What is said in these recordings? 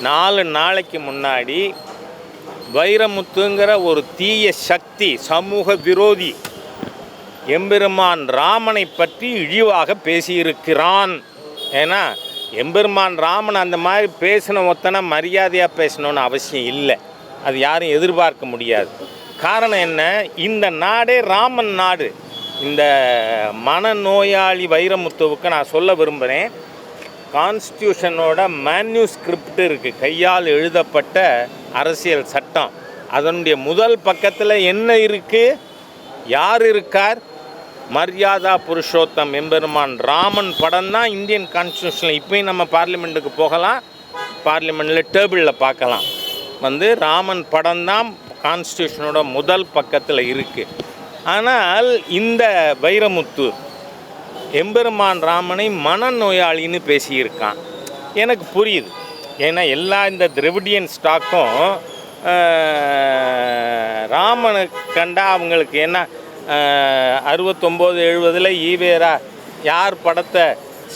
நாலு நாளைக்கு முன்னாடி வைரமுத்துங்கிற ஒரு தீய சக்தி சமூக விரோதி எம்பெருமான் ராமனை பற்றி இழிவாக பேசியிருக்கிறான். ஏன்னா எம்பெருமான் ராமன் அந்த மாதிரி பேசின ஒத்தனை மரியாதையாக பேசணும்னு அவசியம் இல்லை. அது யாரும் எதிர்பார்க்க முடியாது. காரணம் என்ன? இந்த நாடே ராமன் நாடு. இந்த மனநோயாளி வைரமுத்துவுக்கு நான் சொல்ல விரும்புகிறேன் கான்ஸ்டியூஷனோட மேன்யூஸ்கிரிப்ட் இருக்குது கையால் எழுதப்பட்ட அரசியல் சட்டம். அதனுடைய முதல் பக்கத்தில் என்ன இருக்குது யார் இருக்கார்? மரியாதா புருஷோத்தம் எம்பெருமான் ராமன் படம் தான் இந்தியன் கான்ஸ்டியூஷனில் இப்போயும் நம்ம பார்லிமெண்ட்டுக்கு போகலாம். பார்லிமெண்ட்டில் டேபிளில் பார்க்கலாம். வந்து ராமன் படம் தான் கான்ஸ்டியூஷனோட முதல் பக்கத்தில் இருக்குது ஆனால் இந்த வைரமுத்து எம்பெருமான் ராமனை மனநோயாளின்னு பேசியிருக்கான். எனக்கு புரியுது. ஏன்னா எல்லா இந்த திரவிடியன் ஸ்டாக்கும் ராமனை கண்டா அவங்களுக்கு என்ன அறுபத்தொம்போது எழுபதில் ஈவேரா யார் படத்தை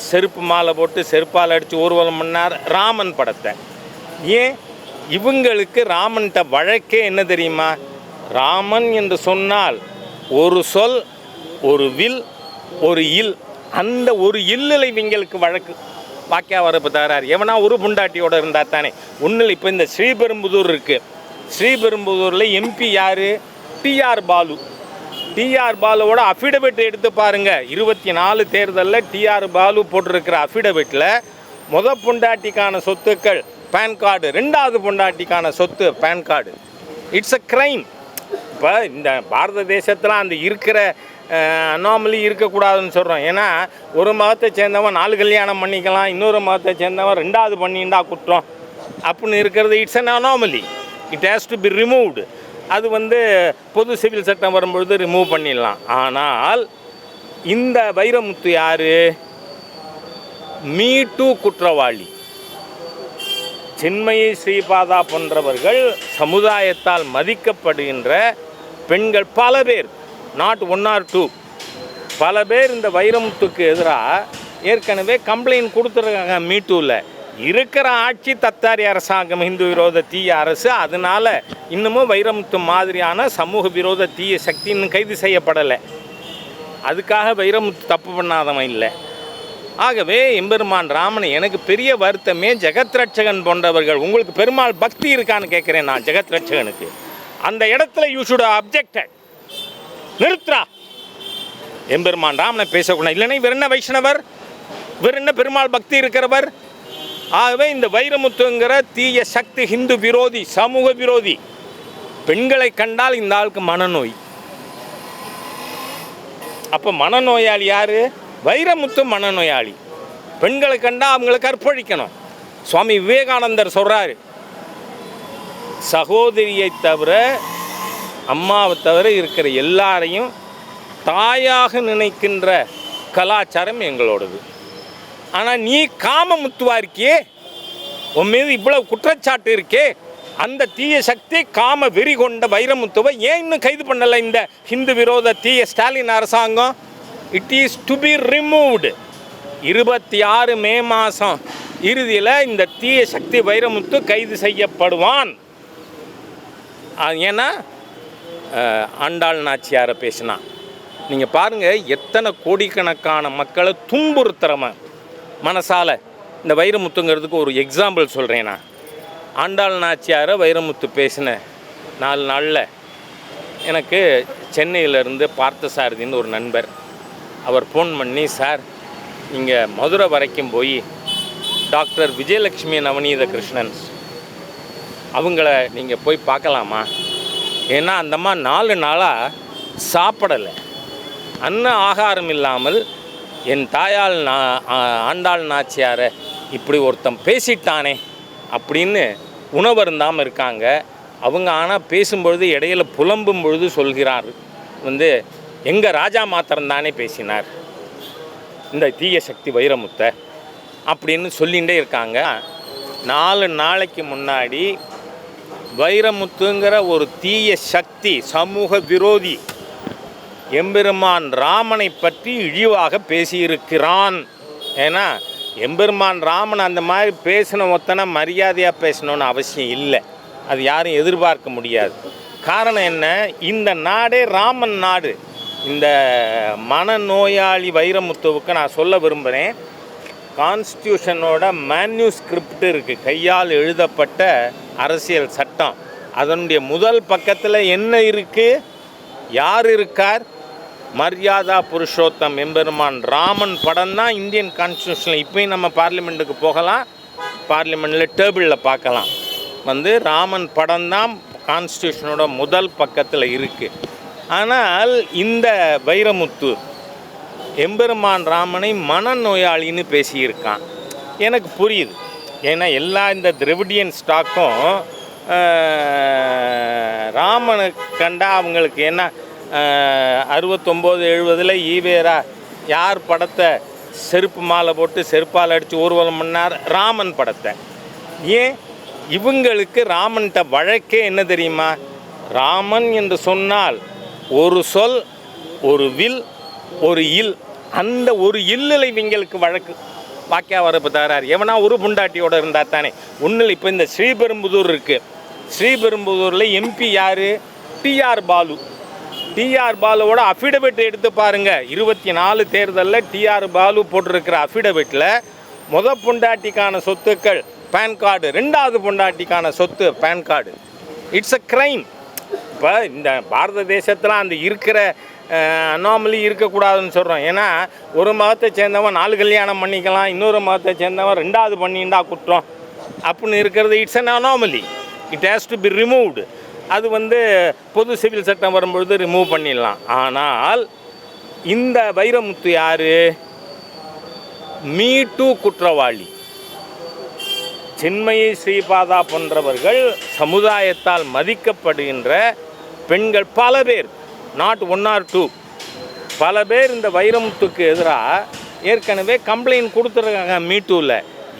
செருப்பு மாலை போட்டு செருப்பால் அடித்து ஊர்வலம் பண்ணார்? ராமன் படத்தை. ஏன்? இவங்களுக்கு ராமன்கிட்ட வழக்கே என்ன தெரியுமா? ராமன் என்று சொன்னால் ஒரு சொல் ஒரு வில் ஒரு இல் அந்த ஒரு இல்லில் இவங்களுக்கு வழக்கு. வாக்கியா வரப்பு தரார் எவனா ஒரு புண்டாட்டியோட இருந்தால் தானே. ஒன்றில் இப்போ இந்த ஸ்ரீபெரும்புதூர் இருக்குது ஸ்ரீபெரும்புதூரில் எம்பி யார்? டிஆர் பாலு. டிஆர் பாலுவோட அஃபிடவிட் எடுத்து பாருங்க. இருபத்தி நாலு தேர்தலில் டிஆர் பாலு போட்டிருக்கிற அஃபிடவிட்டில் முத பொண்டாட்டிக்கான சொத்துக்கள் பேன் கார்டு ரெண்டாவது பொண்டாட்டிக்கான சொத்து pan card it's a crime இப்போ இந்த பாரத தேசத்தில் அந்த இருக்கிற அனாமலி இருக்கக்கூடாதுன்னு சொல்கிறோம் ஏன்னா ஒரு மதத்தை சேர்ந்தவன் நாலு கல்யாணம் பண்ணிக்கலாம் இன்னொரு மதத்தை சேர்ந்தவன் ரெண்டாவது பண்ணிண்டா குற்றம். அப்படின்னு இருக்கிறது it's an anomaly it has to be removed அது வந்து பொது சிவில் சட்டம் வரும்பொழுது ரிமூவ் பண்ணிடலாம். ஆனால் இந்த வைரமுத்து யார்? மீ டூ குற்றவாளி. சின்மயி ஸ்ரீபாதா போன்றவர்கள் சமுதாயத்தால் மதிக்கப்படுகின்ற பெண்கள் பல பேர். நாட் ஒன் ஆர் டூ பல பேர் இந்த வைரமுத்துக்கு எதிராக ஏற்கனவே கம்ப்ளைண்ட் கொடுத்துருக்காங்க மீட்டூவில் இருக்கிற ஆட்சி தத்தாரி அரசாங்கம் இந்து விரோத தீய அரசு அதனால இன்னமும் வைரமுத்து மாதிரியான சமூக விரோத தீய சக்தி இன்னும் கைது செய்யப்படலை. அதுக்காக வைரமுத்து தப்பு பண்ணாதவன் இல்லை. ஆகவே எம்பெருமான் ராமன் எனக்கு பெரிய வருத்தமே ஜெகத் ரட்சகன் போன்றவர்கள் உங்களுக்கு பெருமாள் பக்தி இருக்கான்னு கேட்குறேன் நான் ஜெகத் ரட்சகனுக்கு. அந்த இடத்துல யூ ஷுட் அப்ஜெக்டட் நிறுத்துறா. எம்பெருமான் ராமனை பேசக்கூடாது இல்லைன்னா இவர் என்ன வைஷ்ணவர்? இவர் என்ன பெருமாள் பக்தி இருக்கிறவர்? ஆகவே இந்த வைரமுத்துங்கிற தீய சக்தி ஹிந்து விரோதி சமூக விரோதி பெண்களை கண்டால் இந்த ஆளுக்கு மனநோய். அப்போ மனநோயாளி யாரு? வைரமுத்து மனநோயாளி. பெண்களை கண்டா அவங்களை கற்பழிக்கணும். சுவாமி விவேகானந்தர் சொல்றாரு சகோதரியை தவிர அம்மாவை தவிர இருக்கிற எல்லாரையும் தாயாக நினைக்கின்ற கலாச்சாரம் எங்களோடது. ஆனால் நீ காம முத்துவா இருக்கியே? உன் மீது இவ்வளவு குற்றச்சாட்டு இருக்கே? அந்த தீய சக்தி காம வெறி கொண்ட வைரமுத்துவை ஏன் இன்னும் கைது பண்ணலை இந்த ஹிந்து விரோத தீய ஸ்டாலின் அரசாங்கம்? It is to be removed இருபத்தி ஆறு மே மாதம் இறுதியில் இந்த தீய சக்தி வைரமுத்து கைது செய்யப்படுவான். அது ஏன்னா ஆண்டாள் நாச்சியாரை பேசினா நீங்கள் பாருங்கள் எத்தனை கோடிக்கணக்கான மக்களை துன்புறுத்துறவன் மனசால் இந்த வைரமுத்துங்கிறதுக்கு ஒரு எக்ஸாம்பிள் சொல்கிறேன் நான். ஆண்டாள் நாச்சியாரை வைரமுத்து பேசின நாலு நாளில் எனக்கு சென்னையிலேருந்து பார்த்தசாரதின்னு ஒரு நண்பர் அவர் ஃபோன் பண்ணி சார் இங்கே மதுரை வரைக்கும் போய் டாக்டர் விஜயலட்சுமி நவநீத கிருஷ்ணன் அவங்கள நீங்கள் போய் பார்க்கலாமா? ஏன்னா அந்தம்மா நாலு நாளாக சாப்பிடலை. அன்ன ஆகாரம் இல்லாமல் என் தாயால் நா ஆண்டாள் நாச்சியாரை இப்படி ஒருத்தன் பேசிட்டானே அப்படின்னு உணவருந்தாமல் இருக்காங்க. அவங்க ஆனால் பேசும்பொழுது இடையில புலம்பும் பொழுது சொல்கிறார். வந்து எங்கள் ராஜா மாத்திரம்தானே பேசினார். இந்த தீய சக்தி வைரமுத்தை அப்படின்னு சொல்லிகிட்டே இருக்காங்க. நாலு நாளைக்கு முன்னாடி வைரமுத்துங்கிற ஒரு தீய சக்தி சமூக விரோதி எம்பெருமான் ராமனை பற்றி இழிவாக பேசியிருக்கிறான். ஏன்னா எம்பெருமான் ராமன் அந்த மாதிரி பேசின ஒத்தனை மரியாதையாக பேசணும்னு அவசியம் இல்லை. அது யாரும் எதிர்பார்க்க முடியாது. காரணம் என்ன? இந்த நாடே ராமன் நாடு. இந்த மனநோயாளி வைரமுத்துவுக்கு நான் சொல்ல விரும்புகிறேன் கான்ஸ்டியூஷனோட மேன்யூஸ்கிரிப்ட் இருக்குது கையால் எழுதப்பட்ட அரசியல் சட்டம். அதனுடைய முதல் பக்கத்தில் என்ன இருக்குது யார் இருக்கார்? மரியாதா புருஷோத்தம் எம்பெருமான் ராமன் படம் தான் இந்தியன் கான்ஸ்டியூஷனில் இப்போயும் நம்ம பார்லிமெண்ட்டுக்கு போகலாம். பார்லிமெண்ட்டில் டேபிளில் பார்க்கலாம். வந்து ராமன் படம் தான் கான்ஸ்டியூஷனோட முதல் பக்கத்தில் இருக்குது ஆனால் இந்த வைரமுத்து எம்பெருமான் ராமனை மனநோயாளின்னு பேசியிருக்கான். எனக்கு புரியுது. ஏன்னா எல்லா இந்த திரவிடியன் ஸ்டாக்கும் ராமனை கண்டா அவங்களுக்கு என்ன அறுபத்தொம்போது எழுபதில் ஈவேரா யார் படத்தை செருப்பு மாலை போட்டு செருப்பால் அடித்து ஊர்வலம் பண்ணார்? ராமன் படத்தை. ஏன்? இவங்களுக்கு ராமன்கிட்ட வழக்கே என்ன தெரியுமா? ராமன் என்று சொன்னால் ஒரு சொல் ஒரு வில் ஒரு இல். அந்த ஒரு இல்லில் இவங்களுக்கு வழக்கு. வாக்கியா வரப்பு எவனா ஒரு புண்டாட்டியோட இருந்தால் தானே. ஒன்றில் இப்போ இந்த ஸ்ரீபெரும்புதூர் இருக்குது ஸ்ரீபெரும்புதூரில் எம்பி யார்? டிஆர் பாலு. டிஆர் பாலுவோட அஃபிடவிட் எடுத்து பாருங்கள் இருபத்தி நாலு தேர்தலில் டிஆர் பாலு போட்டிருக்கிற அஃபிடவிட்டில் முத பொண்டாட்டிக்கான சொத்துக்கள் பேன் கார்டு ரெண்டாவது பொண்டாட்டிக்கான சொத்து pan card it's a crime இப்போ இந்த பாரத தேசத்தில் அந்த இருக்கிற அனாமலி இருக்கக்கூடாதுன்னு சொல்கிறோம் ஏன்னா ஒரு மதத்தை சேர்ந்தவன் நாலு கல்யாணம் பண்ணிக்கலாம் இன்னொரு மதத்தை சேர்ந்தவன் ரெண்டாவது பண்ணிண்டா குற்றம். அப்படின்னு இருக்கிறது it's an anomaly it has to be removed அது வந்து பொது சிவில் சட்டம் வரும்பொழுது ரிமூவ் பண்ணிடலாம். ஆனால் இந்த வைரமுத்து யார்? மீ டூ குற்றவாளி. சின்மயி ஸ்ரீபாதா போன்றவர்கள் சமுதாயத்தால் மதிக்கப்படுகின்ற பெண்கள் பல பேர். நாட் ஒன் ஆர் டூ பல பேர் இந்த வைரமுத்துக்கு எதிராக ஏற்கனவே கம்ப்ளைண்ட் கொடுத்துருக்காங்க மீட்டூவில்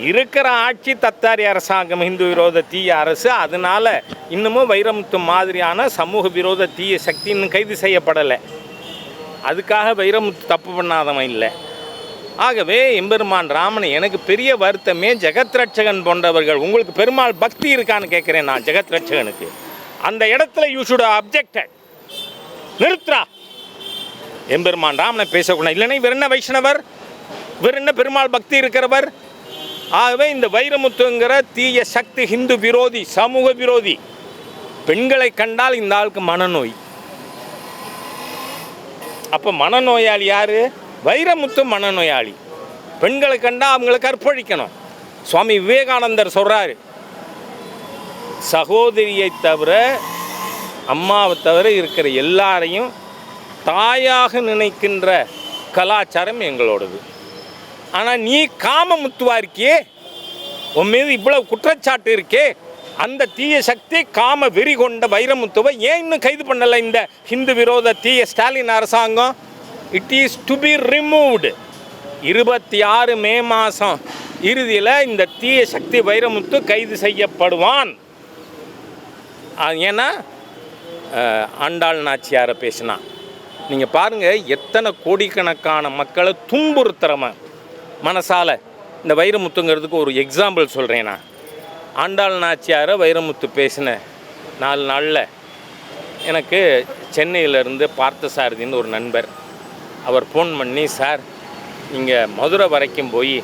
இருக்கிற ஆட்சி தத்தாரி அரசாங்கம் இந்து விரோத தீய அரசு அதனால இன்னமும் வைரமுத்து மாதிரியான சமூக விரோத தீய சக்தி இன்னும் கைது செய்யப்படலை. அதுக்காக வைரமுத்து தப்பு பண்ணாதவன் இல்லை. ஆகவே எம்பெருமான் ராமன் எனக்கு பெரிய வருத்தமே ஜெகத் ரட்சகன் போன்றவர்கள் உங்களுக்கு பெருமாள் பக்தி இருக்கான்னு கேட்குறேன் நான் ஜெகத் ரட்சகனுக்கு. அந்த இடத்துல யூ ஷுட் அப்ஜெக்டட் நிறுத்துறா. எம்பெருமான் ராமனை பேசக்கூடாது இல்லைன்னா இவர் என்ன வைஷ்ணவர்? இவர் என்ன பெருமாள் பக்தி இருக்கிறவர்? ஆகவே இந்த வைரமுத்துங்கிற தீய சக்தி ஹிந்து விரோதி சமூக விரோதி பெண்களை கண்டால் இந்த ஆளுக்கு மனநோய். அப்போ மனநோயாளி யாரு? வைரமுத்து மனநோயாளி. பெண்களை கண்டா அவங்களை கற்பழிக்கணும். சுவாமி விவேகானந்தர் சொல்றாரு சகோதரியை தவிர அம்மாவை தவிர இருக்கிற எல்லாரையும் தாயாக நினைக்கின்ற கலாச்சாரம் எங்களோடது. ஆனால் நீ காம முத்துவா இருக்கியே? உன் மீது இவ்வளவு குற்றச்சாட்டு இருக்கே? அந்த தீய சக்தி காம வெறி கொண்ட வைரமுத்துவை ஏன் இன்னும் கைது பண்ணலை இந்த ஹிந்து விரோத தீய ஸ்டாலின் அரசாங்கம்? It is to be removed இருபத்தி ஆறு மே மாதம் இறுதியில் இந்த தீய சக்தி வைரமுத்து கைது செய்யப்படுவான். அது ஏன்னா ஆண்டாள் நாச்சியாரை பேசினா நீங்கள் பாருங்கள் எத்தனை கோடிக்கணக்கான மக்களை துன்புறுத்துறம மனசால் இந்த வைரமுத்துங்கிறதுக்கு ஒரு எக்ஸாம்பிள் சொல்கிறேன் நான். ஆண்டாள் நாச்சியாரை வைரமுத்து பேசின நாலு நாளில் எனக்கு சென்னையிலேருந்து பார்த்தசாரதின்னு ஒரு நண்பர் அவர் ஃபோன் பண்ணி சார் நீங்கள் மதுரை வரைக்கும் போய்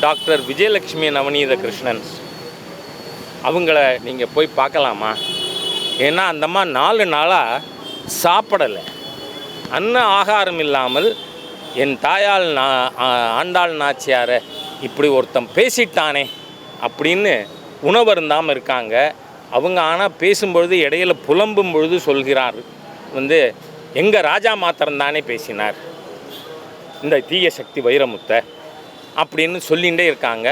டாக்டர் விஜயலட்சுமி நவநீத கிருஷ்ணன் அவங்கள நீங்கள் போய் பார்க்கலாமா? ஏன்னா அந்தம்மா நாலு நாளாக சாப்பிடலை. அன்ன ஆகாரம் இல்லாமல் என் தாயால் நா ஆண்டாள் நாச்சியாரை இப்படி ஒருத்தன் பேசிட்டானே அப்படின்னு உணவருந்தாமல் இருக்காங்க. அவங்க ஆனால் பேசும்பொழுது இடையில புலம்பும் பொழுது சொல்கிறார். வந்து எங்கள் ராஜா மாத்திரம்தானே பேசினார். இந்த தீய சக்தி வைரமுத்தை அப்படின்னு சொல்லிகிட்டே இருக்காங்க.